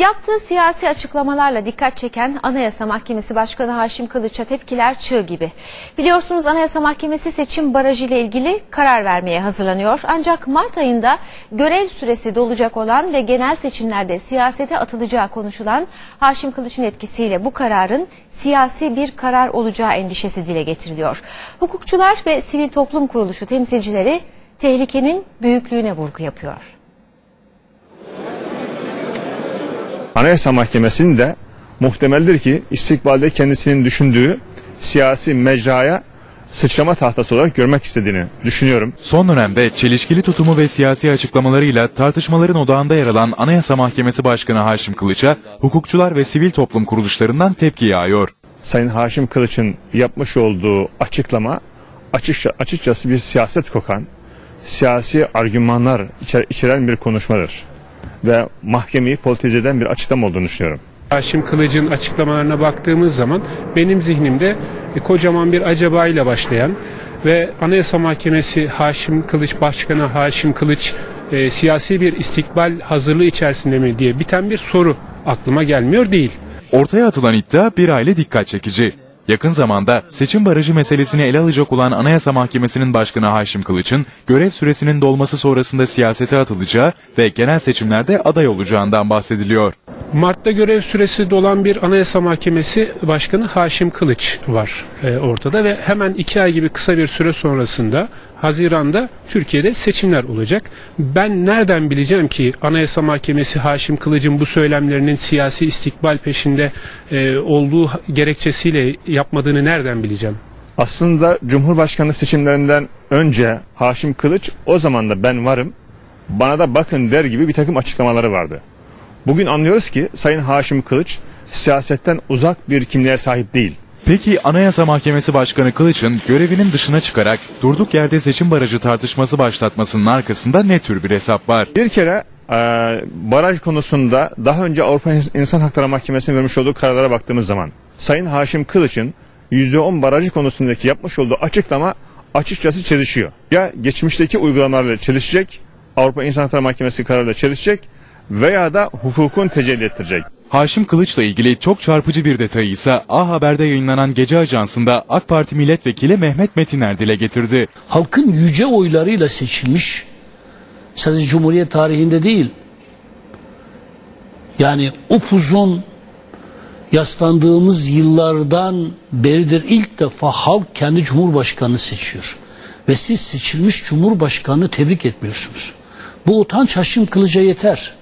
Yaptığı siyasi açıklamalarla dikkat çeken Anayasa Mahkemesi Başkanı Haşim Kılıç'a tepkiler çığ gibi. Biliyorsunuz Anayasa Mahkemesi seçim barajı ile ilgili karar vermeye hazırlanıyor. Ancak Mart ayında görev süresi dolacak olan ve genel seçimlerde siyasete atılacağı konuşulan Haşim Kılıç'ın etkisiyle bu kararın siyasi bir karar olacağı endişesi dile getiriliyor. Hukukçular ve sivil toplum kuruluşu temsilcileri tehlikenin büyüklüğüne vurgu yapıyor. Anayasa Mahkemesi'nin de muhtemeldir ki istikbalde kendisinin düşündüğü siyasi mecraya sıçrama tahtası olarak görmek istediğini düşünüyorum. Son dönemde çelişkili tutumu ve siyasi açıklamalarıyla tartışmaların odağında yer alan Anayasa Mahkemesi Başkanı Haşim Kılıç'a hukukçular ve sivil toplum kuruluşlarından tepki yağıyor. Sayın Haşim Kılıç'ın yapmış olduğu açıklama açıkça, açıkçası bir siyaset kokan, siyasi argümanlar içer, içeren bir konuşmadır. Ve mahkemeyi politize eden bir açıklama olduğunu düşünüyorum. Haşim Kılıç'ın açıklamalarına baktığımız zaman benim zihnimde e, kocaman bir acaba ile başlayan ve Anayasa Mahkemesi Haşim Kılıç Başkanı Haşim Kılıç e, siyasi bir istikbal hazırlığı içerisinde mi diye biten bir soru aklıma gelmiyor değil. Ortaya atılan iddia bir aile dikkat çekici. Yakın zamanda seçim barajı meselesini ele alacak olan Anayasa Mahkemesi'nin başkanı Haşim Kılıç'ın görev süresinin dolması sonrasında siyasete atılacağı ve genel seçimlerde aday olacağından bahsediliyor. Mart'ta görev süresi dolan bir Anayasa Mahkemesi Başkanı Haşim Kılıç var e, ortada ve hemen iki ay gibi kısa bir süre sonrasında Haziran'da Türkiye'de seçimler olacak. Ben nereden bileceğim ki Anayasa Mahkemesi Haşim Kılıç'ın bu söylemlerinin siyasi istikbal peşinde e, olduğu gerekçesiyle yapmadığını nereden bileceğim? Aslında Cumhurbaşkanı seçimlerinden önce Haşim Kılıç o zaman da ben varım, bana da bakın der gibi bir takım açıklamaları vardı. Bugün anlıyoruz ki Sayın Haşim Kılıç siyasetten uzak bir kimliğe sahip değil. Peki Anayasa Mahkemesi Başkanı Kılıç'ın görevinin dışına çıkarak durduk yerde seçim barajı tartışması başlatmasının arkasında ne tür bir hesap var? Bir kere e, baraj konusunda daha önce Avrupa İnsan Hakları Mahkemesi'nin vermiş olduğu kararlara baktığımız zaman Sayın Haşim Kılıç'ın %10 barajı konusundaki yapmış olduğu açıklama açıkçası çelişiyor. Ya geçmişteki uygulamalarla çelişecek, Avrupa İnsan Hakları Mahkemesi kararıyla çelişecek veya da hukukun tecelli ettirecek. Haşim Kılıç'la ilgili çok çarpıcı bir detayı ise A Haber'de yayınlanan Gece Ajansı'nda AK Parti Milletvekili Mehmet Metiner dile getirdi. halkın yüce oylarıyla seçilmiş sadece Cumhuriyet tarihinde değil yani upuzun yaslandığımız yıllardan beridir ilk defa halk kendi cumhurbaşkanını seçiyor. Ve siz seçilmiş cumhurbaşkanını tebrik etmiyorsunuz. Bu utanç Haşim Kılıç'a yeter.